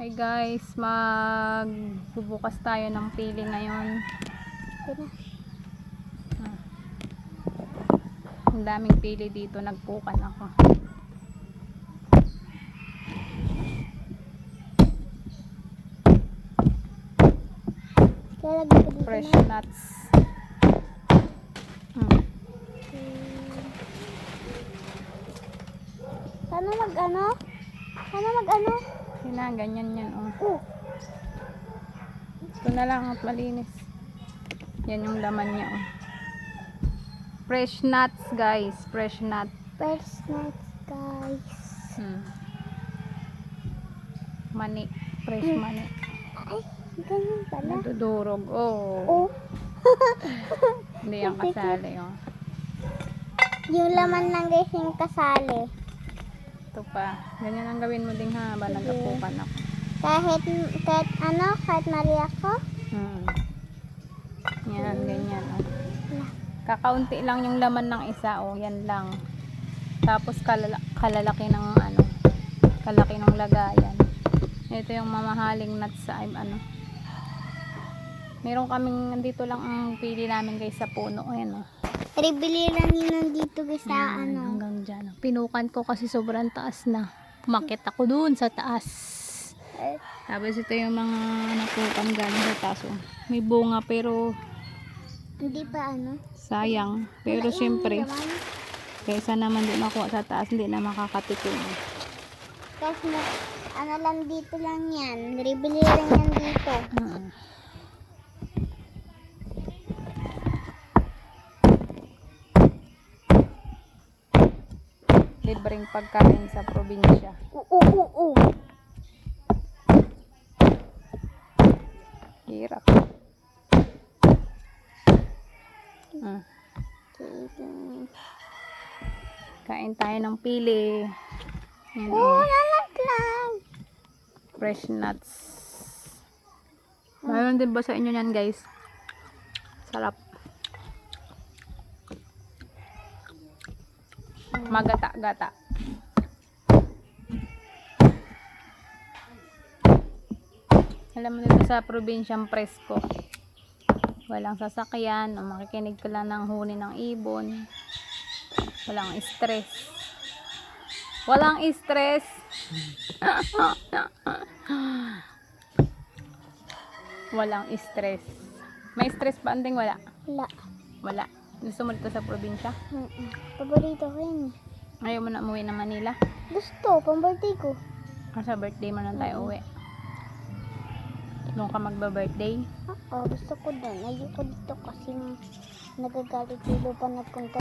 Hi guys, magbubukas tayo ng pili ngayon. Na. Ah. Ang daming pili dito, nagpukan ako. Fresh nuts. Hmm. Paano mag ano? Paano mag ano? Yun na, ganyan yan. Oh. Ito na lang at malinis. Yan yung laman niya. Oh. Fresh nuts guys, fresh nuts. first nuts guys. Hmm. Mani, fresh mani. Ay, ganyan pala. Natudurog. Oh. Oh, Hindi yan kasali. Oh. yung laman ng guys yung kasali. Ito pa. Ganyan ang gawin mo ding ha. Ba Sige. nagapukan ako. Kahit, kahit ano, kahit mali ako. Hmm. Yan, ganyan. Oh. Kakaunti lang yung laman ng isa. Oh, yan lang. Tapos kalala kalalaki ng ano. Kalaki ng lagayan. Ito yung mamahaling nuts sa ano. Meron kaming nandito lang ang pili namin guys sa puno. Ayan oh. Bili lang yun nandito guys sa Yan, ano. Hanggang dyan. Pinukan ko kasi sobrang taas na. Umakit ako dun sa taas. Tapos ito yung mga napukan galing sa taas. oh. May bunga pero Hindi pa ano. sayang. Pero Wala laman. kaysa naman di makuha sa taas, hindi na makakatikim. Kasi ano lang dito lang yan. Bili lang yan dito. Mm. Libreng pagkain sa probinsya. Oo, oo, oo. Hirap. Mm. Kain tayo ng pili. Yan, Oo, oh. lalaglag. fresh nuts. Mayroon din ba sa inyo yan guys? Sarap. Magata-gata. Alam mo dito sa probinsyang presko. Walang sasakyan, o makikinig ka lang ng huni ng ibon. Walang stress. Walang stress. Walang stress. May stress ba anding wala? Wala. Wala. Gusto mo dito sa probinsya? Mm-mm. Paborito ko yun. Ayaw mo na umuwi ng Manila? Gusto, pang-birthday ko. Kasi sa birthday mo lang tayo uwi. Doon ka magba-birthday? Oo, gusto ko doon. Ayoko dito kasi nagagalit si Lupa nagpunta